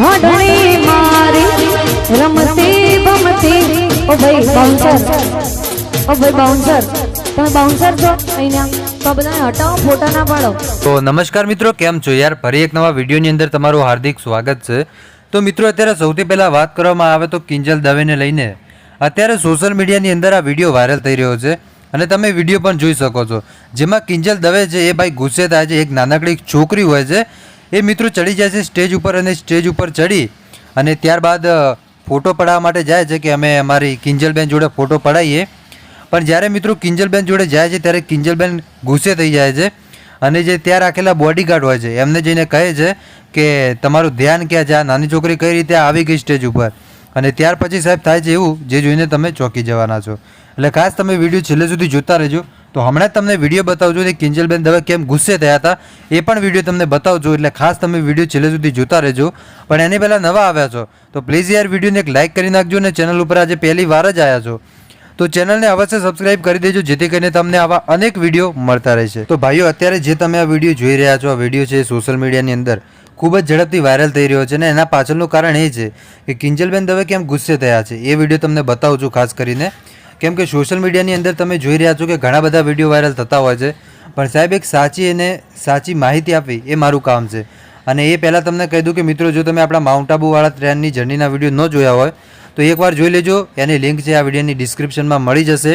હોડણી મારી, રમતી ભમતી ઓ ભાઈ બાઉન્સર ઓ ભાઈ બાઉન્સર તમે બાઉન્સર છો? અહીંયા તો નમસ્કાર મિત્રો, કેમ છો યાર? ફરી એક નવા વિડીયોની અંદર તમારું હાર્દિક સ્વાગત છે. તો મિત્રો, અત્યારે સૌથી પહેલાં વાત કરવામાં આવે તો કિંજલ દવેને લઈને. અત્યારે સોશિયલ મીડિયાની અંદર આ વીડિયો વાયરલ થઈ રહ્યો છે અને તમે વીડિયો પણ જોઈ શકો છો. જેમાં કિંજલ દવે છે, એ ભાઈ ગુસ્સે થાય છે, એક નાનકડી છોકરી હોય છે એ મિત્રો ચડી જાય છે સ્ટેજ ઉપર અને સ્ટેજ ઉપર ચડી અને ત્યારબાદ ફોટો પડાવવા માટે જાય છે કે અમે અમારી કિંજલબેન જોડે ફોટો પડાવીએ. પણ જ્યારે મિત્રો કિંજલબેન જોડે જાય છે ત્યારે કિંજલબેન ગુસ્સે થઈ જાય છે અને જે ત્યાં રાખેલા બોડીગાર્ડ હોય છે, એમને જઈને કહે છે કે તમારું ધ્યાન ક્યાં છે? નાની છોકરી કઈ રીતે આવી ગઈ સ્ટેજ ઉપર? અને ત્યાર પછી સાહેબ થાય છે એવું, જે જોઈને તમે ચોંકી જવાના છો. એટલે ખાસ તમે વીડિયો છેલ્લે સુધી જોતા રહેજો. તો હમણાં જ તમને વીડિયો બતાવજો કે કિંજલબેન દવે કેમ ગુસ્સે થયા હતા, એ પણ વીડિયો તમને બતાવજો એટલે ખાસ તમે વીડિયો છેલ્લે સુધી જોતા રહેજો. પણ એની પહેલાં નવા આવ્યા છો, તો પ્લીઝ યાર વિડીયોને એક લાઇક કરી નાખજો અને ચેનલ ઉપર આજે પહેલી વાર જ આવ્યા છો. તો ચેનલને અવશ્ય સબસ્ક્રાઇબ કરી દેજો, જેથી કરીને તમને આવા અનેક વીડિયો મળતા રહેશે. તો ભાઈઓ, અત્યારે જે તમે આ વીડિયો જોઈ રહ્યા છો, આ વીડિયો છે સોશિયલ મીડિયાની અંદર, ખૂબ જ ઝડપથી વાયરલ થઈ રહ્યો છે અને એના પાછળનું કારણ એ છે કે કિંજલબેન દવે કેમ ગુસ્સે થયા છે, એ વીડિયો તમને બતાવું છું ખાસ કરીને. કેમ કે સોશિયલ મીડિયાની અંદર તમે જોઈ રહ્યા છો કે ઘણા બધા વીડિયો વાયરલ થતા હોય છે. પણ સાહેબ, એક સાચી અને સાચી માહિતી આપવી એ મારું કામ છે. અને એ પહેલાં તમને કહી દઉં કે મિત્રો, જો તમે આપણા માઉન્ટ આબુવાળા ટ્રેનની જર્નીના વીડિયો ન જોયા હોય, તો એકવાર જોઈ લેજો. એની લિંક છે આ વિડીયોની ડિસ્ક્રિપ્શનમાં મળી જશે.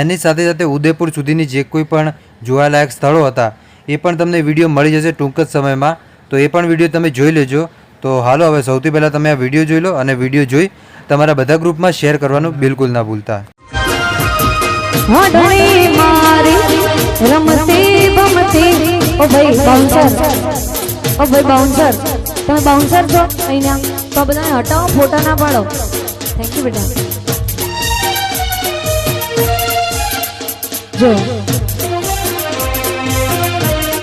એની સાથે સાથે ઉદયપુર સુધીની જે કોઈ પણ જોવાલાયક સ્થળો હતા, એ પણ તમને વીડિયો મળી જશે ટૂંક જ સમયમાં. તો એ પણ વીડિયો તમે જોઈ લેજો. તો હાલો, હવે સૌથી પહેલાં તમે આ વીડિયો જોઈ લો અને વીડિયો જોઈ તમારા બધા ગ્રુપમાં શેર કરવાનું બિલકુલ ના ભૂલતા. હોડણી મારી, રમતી ભમતી બાઉન્સર ભાઈ બાઉન્સર તમે બાઉન્સર છો? અહીંયા તો બધાને હટાવો, ફોટા ના પાડો. થેન્ક યુ બેટા. જો